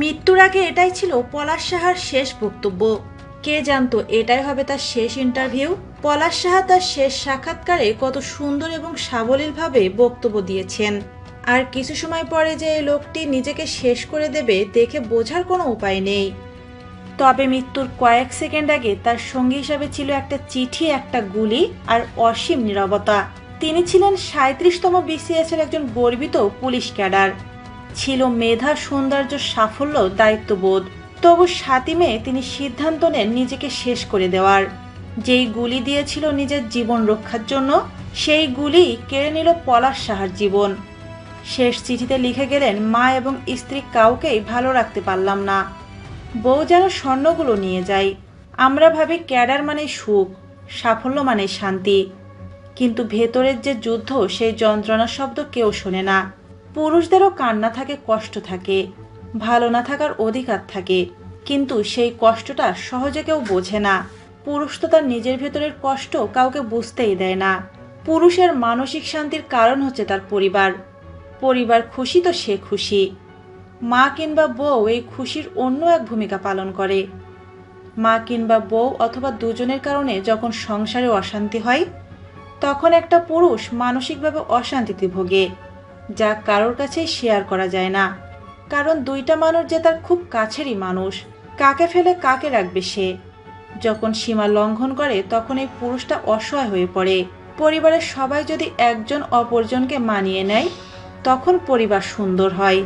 মৃত্যুর আগে এটাই ছিল পলাশ সাহার শেষ বক্তব্য। কে জানতো, এটাই হবে তার শেষ ইন্টারভিউ পলাশ সাহা তার শেষ সাক্ষাৎকারে কত সুন্দর এবং সাবলীলভাবে বক্তব্য দিয়েছেন। আর কিছু সময় পরে যে এই লোকটি নিজেকে শেষ করে দেবে, দেখে বোঝার কোনো উপায় নেই। তবে মৃত্যুর কয়েক সেকেন্ড আগে তার সঙ্গী হিসাবে ছিল একটা চিঠি, একটা গুলি আর অসীম নীরবতা। তিনি ছিলেন সাঁত্রিশতম বিসিএস এর একজন গর্বিত পুলিশ ক্যাডার। ছিল মেধা, সৌন্দর্য, সাফল্য, দায়িত্ববোধ। তবু সাতই মে তিনি সিদ্ধান্ত নেন নিজেকে শেষ করে দেওয়ার। যেই গুলি দিয়েছিল নিজের জীবন রক্ষার জন্য, সেই গুলি কেড়ে নিল পলাশ সাহার জীবন। শেষ চিঠিতে লিখে গেলেন, মা এবং স্ত্রী কাউকেই ভালো রাখতে পারলাম না। বউ যেন স্বর্ণগুলো নিয়ে যায়। আমরা ভাবি ক্যাডার মানে সুখ, সাফল্য মানে শান্তি। কিন্তু ভেতরের যে যুদ্ধ, সেই যন্ত্রণার শব্দ কেউ শোনে না। পুরুষদেরও কান্না থাকে, কষ্ট থাকে, ভালো না থাকার অধিকার থাকে। কিন্তু সেই কষ্টটা সহজে কেউ বোঝে না। পুরুষ তো তার নিজের ভেতরের কষ্ট কাউকে বুঝতেই দেয় না। পুরুষের মানসিক শান্তির কারণ হচ্ছে তার পরিবার। পরিবার খুশি তো সে খুশি। মা কিংবা বউ এই খুশির অন্য এক ভূমিকা পালন করে। মা কিংবা বউ অথবা দুজনের কারণে যখন সংসারে অশান্তি হয়, তখন একটা পুরুষ মানসিকভাবে অশান্তিতে ভোগে। যা কারোর কাছে শেয়ার করা যায় না। কারণ দুইটা মানুষ যে তার খুব কাছেরই মানুষ, কাকে ফেলে কাকে রাখবে সে? যখন সীমা লঙ্ঘন করে, তখন এই পুরুষটা অসহায় হয়ে পড়ে। পরিবারের সবাই যদি একজন অপরজনকে মানিয়ে নেয়, তখন পরিবার সুন্দর হয়।